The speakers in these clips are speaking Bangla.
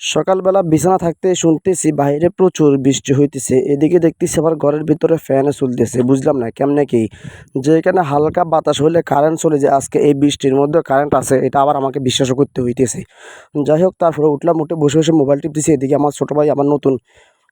সকালবেলা বিছানা থাকতে শুনতেছি বাইরে প্রচুর বৃষ্টি হইতেছে। এদিকে দেখতেছি আবার ঘরের ভিতরে ফ্যান চলতেছে, বুঝলাম না, কেমনে কি? যেখানে হালকা বাতাস হলে কারেন্ট চলে যায়, আজকে এই বৃষ্টির মধ্যে কারেন্ট আছে, এটা আবার আমাকে বিশ্বাস করতে হইতেছে। যাই হোক, তারপরে উঠলাম, উঠে বসে বসে মোবাইল টিপতেছি, এদিকে আমার ছোটো ভাই আমার নতুন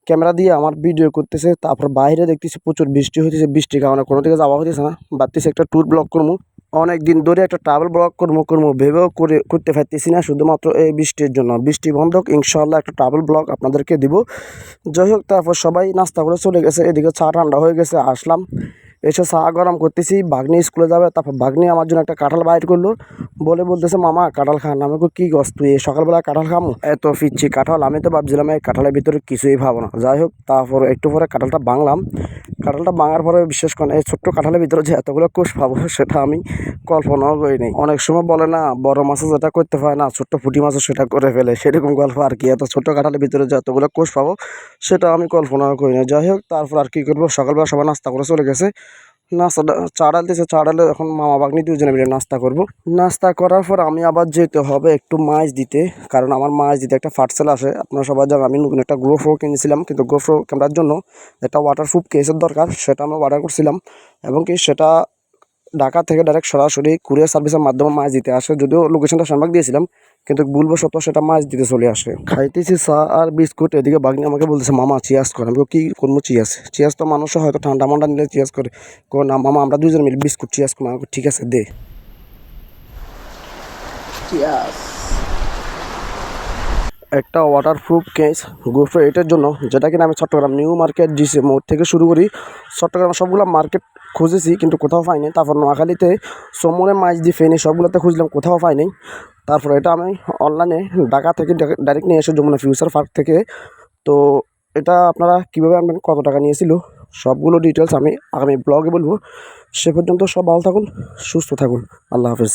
ক্যামেরা দিয়ে আমার ভিডিও করতেছে, তারপর বাইরে দেখতেছি প্রচুর বৃষ্টি হইতেছে, বৃষ্টির কারণে কোনো দিকে যাওয়া হইতেছে না। ভাবতেছি একটা ট্যুর ব্লগ করব। অনেক দিন ধরে একটা ট্রাভেল ব্লগ করব করব ভেবেও করে করতে পারতেছি না। শুধুমাত্র এই বৃষ্টির জন্য। বৃষ্টি বন্ধ হোক, ইনশাল্লাহ একটা ট্রাভেল ব্লগ আপনাদেরকে দিব। যাই হোক তারপর সবাই নাস্তা করে চলে গেছে। এদিকে চা ঠান্ডা হয়ে গেছে আসলাম। এসে চা গরম করতেছি। ভাগ্নি স্কুলে যাবে তারপর ভাগ্নি আমার জন্য একটা কাঁঠাল বাইর করল। বলে বলতেছে মামা কাঁঠাল খান আমি কি গছ তুই? সকালবেলা কাঁঠাল খামো? এত ফিরছি কাঁঠাল। আমি তো ভাবছিলাম এই কাঁঠালের ভিতরে কিছুই ভাবো না। যাই হোক তারপর একটু পরে কাঁঠালটা বাংলাম কাঁঠালটা ভাঙার পরে বিশ্বাস করেন এই ছোট্ট কাঁঠালের ভিতরে যে এতগুলো কোষ পাবো, সেটা আমি কল্পনাও করিনি। অনেক সময় বলে না, বড় মাছে যেটা করতে পারে না, ছোট্ট পুঁটি মাছও সেটা করে ফেলে, সেরকম গল্প আর কি। এত ছোট্ট কাঁঠালের ভিতরে যে এতগুলো কোষ পাবো, সেটা আমি কল্পনাও করিনি। যাই হোক, তারপর আর কী করব? সকালবেলা সবাই নাস্তা করে চলে গেছে। নাস্তাটা চা ডাল দিয়েছে চা ডালে এখন মামা বাগনি দুজনে মিলে নাস্তা করব। নাস্তা করার পর আমি আবার যেতে হবে একটু মাছ দিতে, কারণ আমার মাছ দিতে একটা পার্সেল আসে। আপনারা সবাই জানেন, আমি নতুন একটা গ্রো ফ্রো কিনেছিলাম, কিন্তু গ্রো ফ্রো ক্যামেরার জন্য একটা ওয়াটারপ্রুফ কেসের দরকার, সেটা আমি অর্ডার করছিলাম। এবং কি সেটা ঢাকা থেকে ডাইরেক্ট সরাসরি কুরিয়ার সার্ভিসের মাধ্যমে মাছ দিতে আসে। যদিও লোকেশনটা সম্ভাগ দিয়েছিলাম, কিন্তু ভুলবশত সেটা মাছ দিতে চলে আসে। খাইতেছি চা আর বিস্কুট, এদিকে বাগনি আমাকে বলতেছে, মামা চিয়াস করে। আমি কী করব চিয়াস চিয়াস তো মানুষ হয়তো ঠান্ডা মান্ডা নিলে চিয়াস করে। না, মামা, আমরা দুজন মিলে বিস্কুট চিয়াস করে। ঠিক আছে, দে। চিয়াস একটা ওয়াটারপ্রুফ কেস গোফ্রো এটার জন্য, যেটা কিনা আমি চট্টগ্রাম নিউ মার্কেট জিসি মোড় থেকে শুরু করি। চট্টগ্রাম সবগুলো মার্কেট খুঁজেছি, কিন্তু কোথাও পাইনি। তারপর নোয়াখালীতে সমরে মাছ দিয়ে ফেনি সবগুলোতে খুঁজলাম, কোথাও পাইনি। তারপর এটা আমি অনলাইনে ঢাকা থেকে ডাইরেক্ট নিয়ে এসে যমুনা ফিউচার পার্ক থেকে। তো এটা আপনারা কীভাবে আনবেন, কত টাকা নিয়েছিল, সবগুলো ডিটেলস আমি আগামী ব্লগে বলব। সে পর্যন্ত সব ভালো থাকুন, সুস্থ থাকুন। আল্লাহ হাফেজ।